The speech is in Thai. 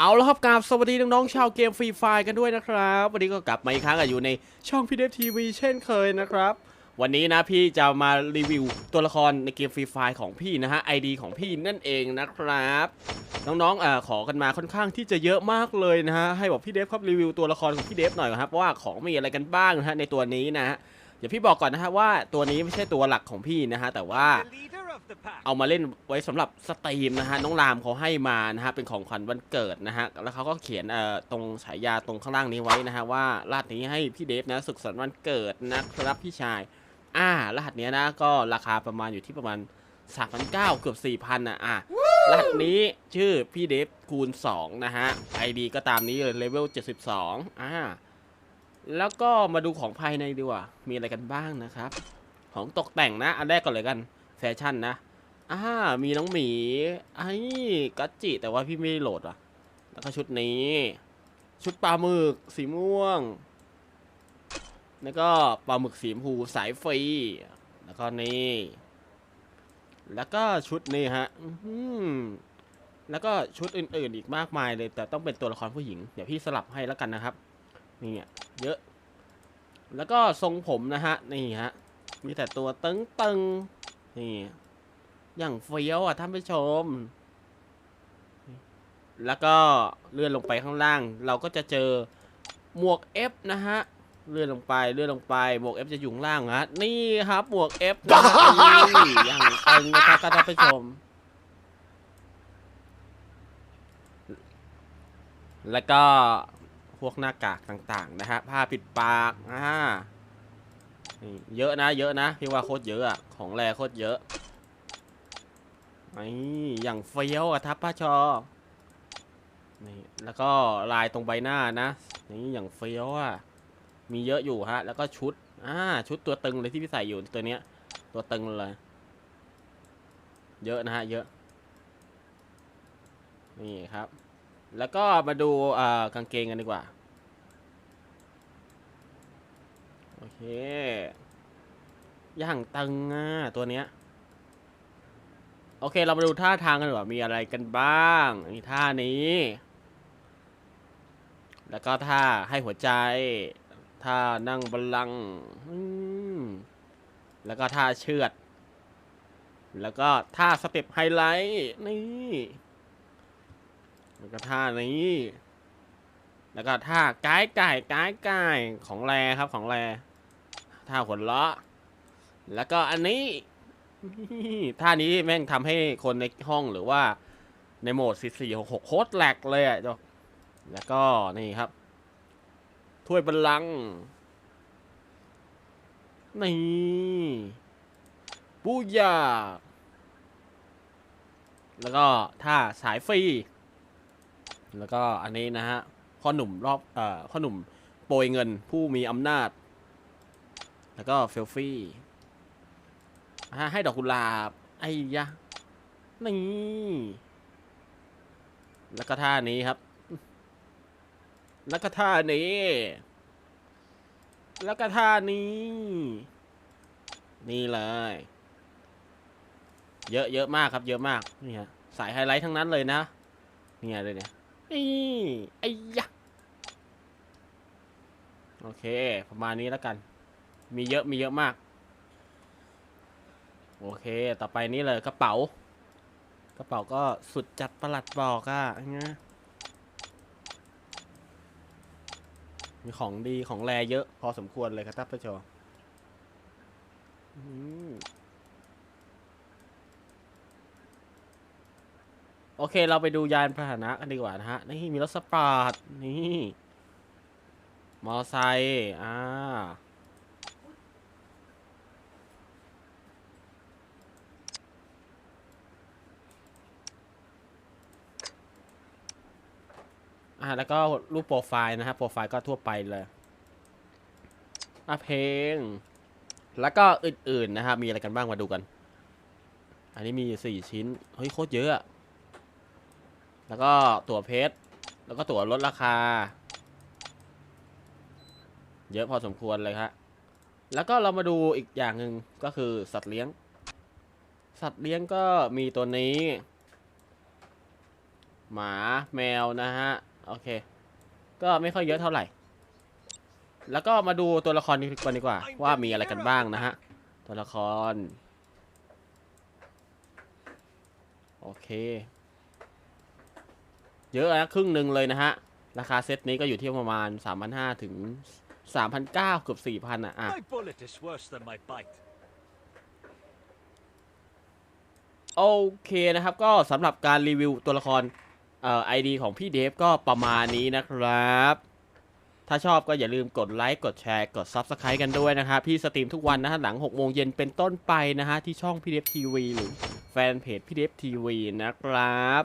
เอาละครับกราบสวัสดีน้องๆชาวเกมฟรีไฟกันด้วยนะครับ วันนี้ก็กลับมาอีกครั้งอะอยู่ในช่องพีเดฟทีวีเช่นเคยนะครับ วันนี้นะพี่จะมารีวิวตัวละครในเกมฟรีไฟของพี่นะฮะ ID ของพี่นั่นเองนะครับ น้องๆอ่อขอกันมาค่อนข้างที่จะเยอะมากเลยนะฮะให้บอกพี่เดฟครับรีวิวตัวละครของพี่เดฟหน่อยครับว่าของมีอะไรกันบ้างนะฮะในตัวนี้นะฮะเดี๋ยวพี่บอกก่อนนะฮะว่าตัวนี้ไม่ใช่ตัวหลักของพี่นะฮะแต่ว่า เอามาเล่นไว้สำหรับสตรีมนะฮะน้องรามเขาให้มานะฮะเป็นของขวัญวันเกิดนะฮะแล้วเขาก็เขียนเอ่อตรงฉายาตรงข้างล่างนี้ไว้นะฮะว่ารหัสนี้ให้พี่เดฟนะสุขสันต์วันเกิดนะครับพี่ชายอ่ารหัสเนี้ยนะก็ราคาประมาณอยู่ที่ประมาณ3 9 0 0เกือบ4,000อะอะรหัสนี้ชื่อพี่เดฟคูณ2นะฮะ ID ก็ตามนี้เลยเลเวล72อ่าแล้วก็มาดูของภายในดีกว่า มีอะไรกันบ้างนะครับ ของตกแต่งนะ อันแรกก่อนเลยกัน แฟชั่นนะอ่ามีน้องหมีไอ้กัจจิ แต่ว่าพี่ไม่ได้โหลดอะ แล้วก็ชุดนี้ ชุดปลาหมึกสีม่วง แล้วก็ปลาหมึกสีชมพูสายฟรีแล้วก็นี่ แล้วก็ชุดนี้ฮะแล้วก็ชุดอื่นๆอีกมากมายเลย แต่ต้องเป็นตัวละครผู้หญิง เดี๋ยวพี่สลับให้แล้วกันนะครับ นี่อะเยอะ แล้วก็ทรงผมนะฮะ นี่ฮะ มีแต่ตัวตึงตึงๆ นี่ อย่างเฟี้ยวอะท่านผู้ชม แล้วก็เลื่อนลงไปข้างล่าง เราก็จะเจอหมวก F นะฮะ เลื่อนลงไปเลื่อนลงไปหมวก F จะอยู่ข้างล่างฮะ นี่ครับหมวก F นะฮะนี่อย่างตึงนะครับท่านผู้ชม แล้วก็พวกหน้ากากต่างๆนะฮะ ผ้าปิดปากอ่า นี่เยอะนะ เยอะนะพี่ว่าโคตรเยอะอะของแรโคตรเยอะนี่อย่างเฟี้ยวอะทับป้าชอนี่แล้วก็ลายตรงใบหน้านะนี่อย่างเฟี้ยวอะมีเยอะอยู่ฮะ แล้วก็ชุดอ่าชุดตัวตึงเลยที่พี่ใส่อยู่ตัวเนี้ย ตัวตึงเลยเยอะนะฮะเยอะ นี่ครับ แล้วก็มาดูอ่ากางเกงกันดีกว่า โอเคย่างตึงอะตัวเนี้ย โอเค เรามาดูท่าทางกันดีกว่ามีอะไรกันบ้างนี่ท่านี้ แล้วก็ท่าให้หัวใจ ท่านั่งบัลลังก์แล้วก็ท่าเชือด แล้วก็ท่าสเต็ปไฮไลท์นี่ แล้วก็ท่านี้ แล้วก็ท่าก้ายไก่ก้ายไก่ของแรครับของแร ท่าหัวเราะ แล้วก็อันนี้ท่านี้แม่งทำให้คนในห้องหรือว่าในโหมด 4 4 6 6 โคตรแหลกเลยอะจ้าแล้วก็นี่ครับ ถ้วยบัลลัง นี่บูยาแล้วก็ท่าสายฟรี แล้วก็อันนี้นะฮะพ่อหนุ่มรอบเอ่อพ่อหนุ่มโปรยเงินผู้มีอำนาจ แล้วก็เฟลฟี่ให้ดอกกุหลาบ ไอ้ยะ นี่ แล้วก็ท่านี้ครับ แล้วก็ท่านี้ แล้วก็ท่านี้ นี่เลย เยอะเยอะมากครับ เยอะมาก นี่ฮะ สายไฮไลท์ทั้งนั้นเลยนะ เนี่ยเลยเนี่ยนี่ไอ้ยะ โอเค ประมาณนี้แล้วกัน มีเยอะมีเยอะมาก โอเค ต่อไปนี้เลยกระเป๋า กระเป๋าก็สุดจัดประหลัดบอกอะเงี้ยมีของดีของแรเยอะ พอสมควรเลยครับท่านผู้ชมโอเค เราไปดูยานพาหนะกันดีกว่านะฮะ นี่มีรถสปอร์ตนี่ มอไซค์อ่า อ่าแล้วก็รูปโปรไฟล์นะครับโปรไฟล์ก็ทั่วไปเลยอะเพลง แล้วก็อื่นๆนะครับ มีอะไรกันบ้างมาดูกัน อันนี้มีสี่ชิ้น เฮ้ยโคตรเยอะอะแล้วก็ตั๋วเพชรแล้วก็ตั๋วลดราคา เยอะพอสมควรเลยครับแล้วก็เรามาดูอีกอย่างหนึ่งก็คือสัตว์เลี้ยง สัตว์เลี้ยงก็มีตัวนี้ หมาแมวนะฮะ โอเค ก็ไม่ค่อยเยอะเท่าไหร่ แล้วก็มาดูตัวละครนี้กันดีกว่า ว่ามีอะไรกันบ้างนะฮะ ตัวละคร โอเค เยอะนะครึ่งหนึ่งเลยนะฮะ ราคาเซตนี้ก็อยู่ที่ประมาณ 3,500 ถึง 3,900เกือบ4,000อะอะ My bullet is worse than my bite. โอเคนะครับ ก็สำหรับการรีวิวตัวละคร เอ่อไอดีของพี่เดฟก็ประมาณนี้นะครับ ถ้าชอบก็อย่าลืมกดไลค์กดแชร์กด Subscribe กันด้วยนะครับพี่สตรีมทุกวันนะฮะหลัง6โมงเย็นเป็นต้นไปนะฮะที่ช่องพี่เดฟทีวีหรือแฟนเพจพี่เดฟทีวีนะครับ